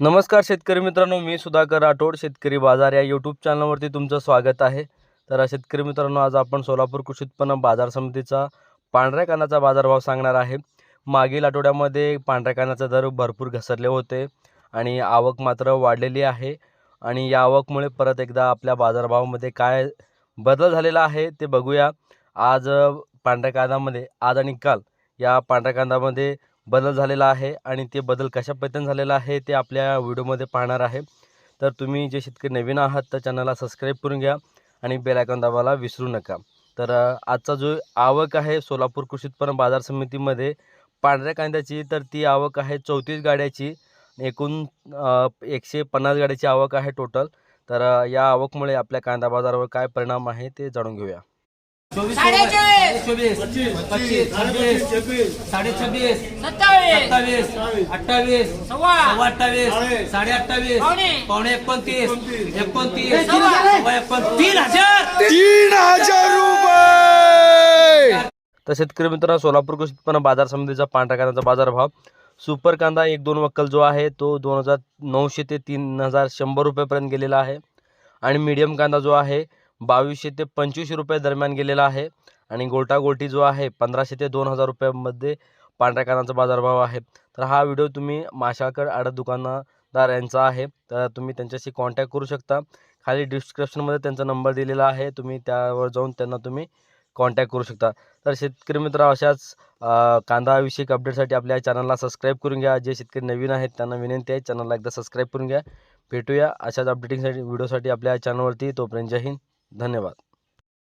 नमस्कार शेतकरी मित्रांनो मी सुधाकर राठोड शेतकरी बाजार या यूट्यूब चॅनलवरती तुमचं स्वागत आहे. तर शेतकरी मित्रांनो आज आपण सोलापूर कृषी उत्पन्न बाजार समितीचा पांढऱ्या कानाचा बाजारभाव सांगणार आहे. मागील आठवड्यामध्ये पांढऱ्या कानाचा दर भरपूर घसरले होते आणि आवक मात्र वाढलेली आहे आणि या आवकमुळे परत एकदा आपल्या बाजारभावामध्ये काय बदल झालेला आहे ते बघूया. आज पांढऱ्या कांद्यामध्ये आज आणि काल या पांढऱ्या कांद्यामध्ये बदल झालेला आहे आणि ते बदल कशा पद्धतीने झालेला आहे ते आपल्या व्हिडिओमध्ये पाहणार आहे. तर तुम्ही जे शेतकरी नवीन आहात तर चॅनलला सबस्क्राईब करून घ्या आणि बेलायकॉन दाबायला विसरू नका. तर आजचा जो आवक आहे सोलापूर कृषी उत्पन्न बाजार समितीमध्ये पांढऱ्या कांद्याची तर ती आवक आहे चौतीस गाड्याची. एकूण एकशे पन्नास गाड्याची आवक आहे टोटल तर या आवकमुळे आपल्या कांदा बाजारावर काय परिणाम आहे ते जाणून घेऊया. साडेचाळीस. चोवीस. पच्चीस छब्बीस साडे छब्बीस सत्तावीस. सत्तावीस अठ्ठावीस सव्वा. सव्वा अठ्ठावीस साडे अठ्ठावीस पावणे. पावणे एकोणतीस एकोणतीस. सव्वा. सव्वा एकोण तीन हजार. तीन हजार रुपये! तर शेतकरी मित्रांनो सोलापूर कृषी उत्पन्न बाजार समितीचा पांढऱ्या कांद्याचा बाजारभाव. सुपर कांदा एक दोन वक्कल जो आहे तो दोन हजार नऊशे ते तीन हजार शंभर रुपयेपर्यंत गेलेला आहे. आणि मीडियम कांदा जो आहे बावीसशे ते पंचवीसशे रुपये दरम्यान गेलेला आहे. आणि गोल्टा जो आहे पंधराशे ते दोन हजार रुपयामध्ये पांढऱ्या कानाचा बाजारभाव आहे. तर हा व्हिडिओ तुम्ही माशाकड आडत दुकानदार यांचा आहे. तर तुम्ही त्यांच्याशी कॉन्टॅक्ट करू शकता. खाली डिस्क्रिप्शनमध्ये त्यांचा नंबर दिलेला आहे. तुम्ही त्यावर जाऊन त्यांना तुम्ही कॉन्टॅक्ट करू शकता. तर शेतकरी मित्र अशाच कांदाविषयक अपडेटसाठी आपल्या चॅनलला सबस्क्राईब करून घ्या. जे शेतकरी नवीन आहेत त्यांना विनंती आहे चॅनलला एकदा सबस्क्राईब करून घ्या. भेटूया अशाच अपडेटिंगसाठी व्हिडिओसाठी आपल्या चॅनलवरती तोपर्यंत जय हिंद. धन्यवाद.